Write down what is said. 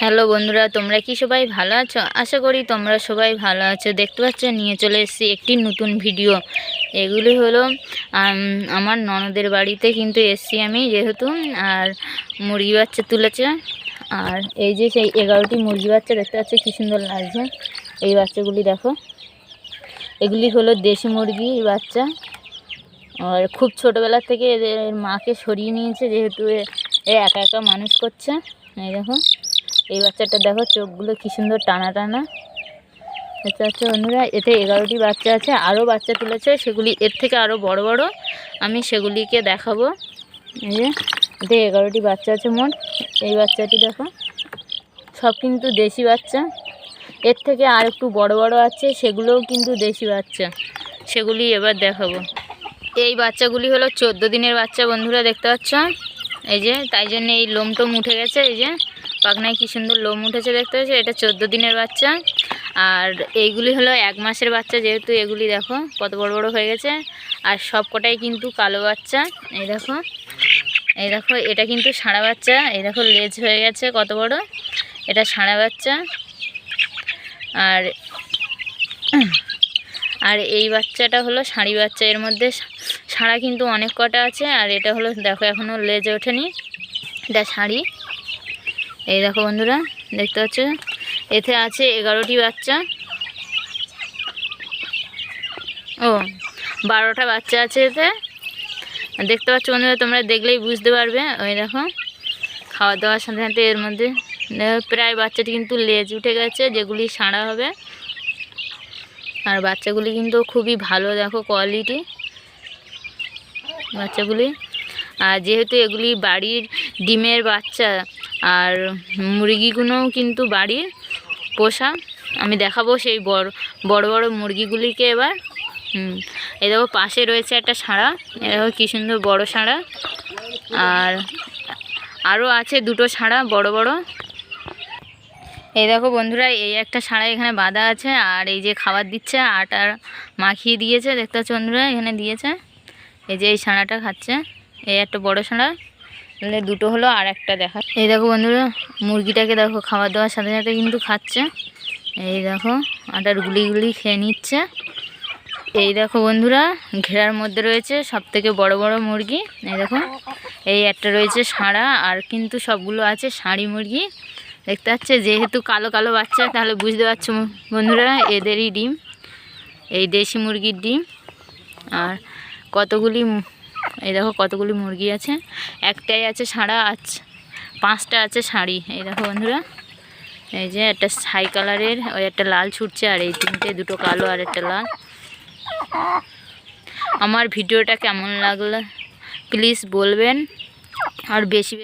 Hello বন্ধুরা, তোমরা কি সবাই ভালো আছো? আশা করি তোমরা সবাই ভালো আছো। দেখতে পাচ্ছ, নিয়ে চলে এসেছি একটি নতুন ভিডিও। এগুলি হলো আমার ননদের বাড়িতে কিন্তু এসছি আমি যেহেতু, আর মুরগি বাচ্চা তুলেছে। আর এই যে সেই এগারোটি মুরগি বাচ্চা দেখতে পাচ্ছ, কী সুন্দর লাগছে। এই বাচ্চাগুলি দেখো। এগুলি হলো দেশি মুরগি বাচ্চা। আর খুব ছোটোবেলা থেকে এদের মাকে সরিয়ে নিয়েছে, যেহেতু এ- একা একা মানুষ করছে। এই দেখো। এই বাচ্চাটা দেখো, চোখগুলো কি সুন্দর টানা টানা দেখতে পাচ্ছ বন্ধুরা, এতে এগারোটি বাচ্চা আছে আরও বাচ্চা তুলেছে, সেগুলি এর থেকে আরও বড় বড়। আমি সেগুলিকে দেখাবো। এই যে, এতে এগারোটি বাচ্চা আছে মোট। এই বাচ্চাটি দেখো, সব কিন্তু দেশি বাচ্চা। এর থেকে আর একটু বড় বড় আছে, সেগুলোও কিন্তু দেশি বাচ্চা। সেগুলি এবার দেখাবো। এই বাচ্চাগুলি হলো চোদ্দ দিনের বাচ্চা বন্ধুরা, দেখতে পাচ্ছ? এই যে, তাই জন্য এই লোম টোম উঠে গেছে, এই যে। পাখনায় কি সুন্দর লোম উঠেছে দেখতে পাচ্ছ? এটা চোদ্দ দিনের বাচ্চা। আর এইগুলি হলো এক মাসের বাচ্চা, যেহেতু এগুলি দেখো কত বড় বড় হয়ে গেছে। আর সব কটাই কিন্তু কালো বাচ্চা। এই দেখো এই দেখো, এটা কিন্তু সাড়া বাচ্চা। এই দেখো, লেজ হয়ে গেছে কত বড়? এটা সাড়া বাচ্চা। আর আর এই বাচ্চাটা হলো শাড়ি বাচ্চা। এর মধ্যে সাড়া কিন্তু অনেক কটা আছে। আর এটা হলো, দেখো এখনও লেজ ওঠেনি। এটা শাড়ি এই দেখো বন্ধুরা, দেখতে পাচ্ছ? এতে আছে এগারোটি বাচ্চা। ও, বারোটা বাচ্চা আছে এতে। দেখতে পাচ্ছ বন্ধুরা, তোমরা দেখলেই বুঝতে পারবে। ওই দেখো খাওয়া দাওয়ার সাথে সাথে এর মধ্যে প্রায় বাচ্চাটি কিন্তু লেজ উঠে গেছে, যেগুলি সাড়া হবে। আর বাচ্চাগুলি কিন্তু খুবই ভালো, দেখো কোয়ালিটি বাচ্চাগুলি। আর যেহেতু এগুলি বাড়ির ডিমের বাচ্চা আর মুরগিগুলোও কিন্তু বাড়ির পোষা। আমি দেখাবো সেই বড় বড় বড় মুরগিগুলিকে এবার। হুম, এই দেখো পাশে রয়েছে একটা সাড়া। এ দেখো কী সুন্দর বড় সাড়া। আর আরও আছে দুটো সাড়া বড় বড়। এই দেখো বন্ধুরা, এই একটা সাড়া এখানে বাঁধা আছে আর এই যে খাবার দিচ্ছে, আটা মাখিয়ে দিয়েছে। দেখতে পাচ্ছ বন্ধুরা, এখানে দিয়েছে। এই যে এই সাড়াটা খাচ্ছে। এই একটা বড় সাড়া। তাহলে দুটো হলো আর একটা দেখা এই দেখো বন্ধুরা, মুরগিটাকে দেখো খাবার দেওয়ার সাথে সাথে কিন্তু খাচ্ছে। এই দেখো, আটার গুলি গুলি খেয়ে নিচ্ছে। এই দেখো বন্ধুরা, ঘেরার মধ্যে রয়েছে সব থেকে বড় বড় মুরগি। এই দেখো, এই একটা রয়েছে সাড়া, আর কিন্তু সবগুলো আছে শাড়ি মুরগি। দেখতে পাচ্ছে, যেহেতু কালো কালো বাচ্চা, তাহলে বুঝতে পারছ বন্ধুরা, এদেরই ডিম। এই দেশি মুরগির ডিম। আর কতগুলি এই দেখো কতগুলি মুরগি আছে। একটাই আছে সাড়া আছে পাঁচটা আছে শাড়ি। এই দেখো বন্ধুরা, এই যে একটা ছাই কালারের, ওই একটা লাল ছুটছে, আর এই তিনটে, দুটো কালো আর একটা লাল। আমার ভিডিওটা কেমন লাগল প্লিজ বলবেন। আর বেশি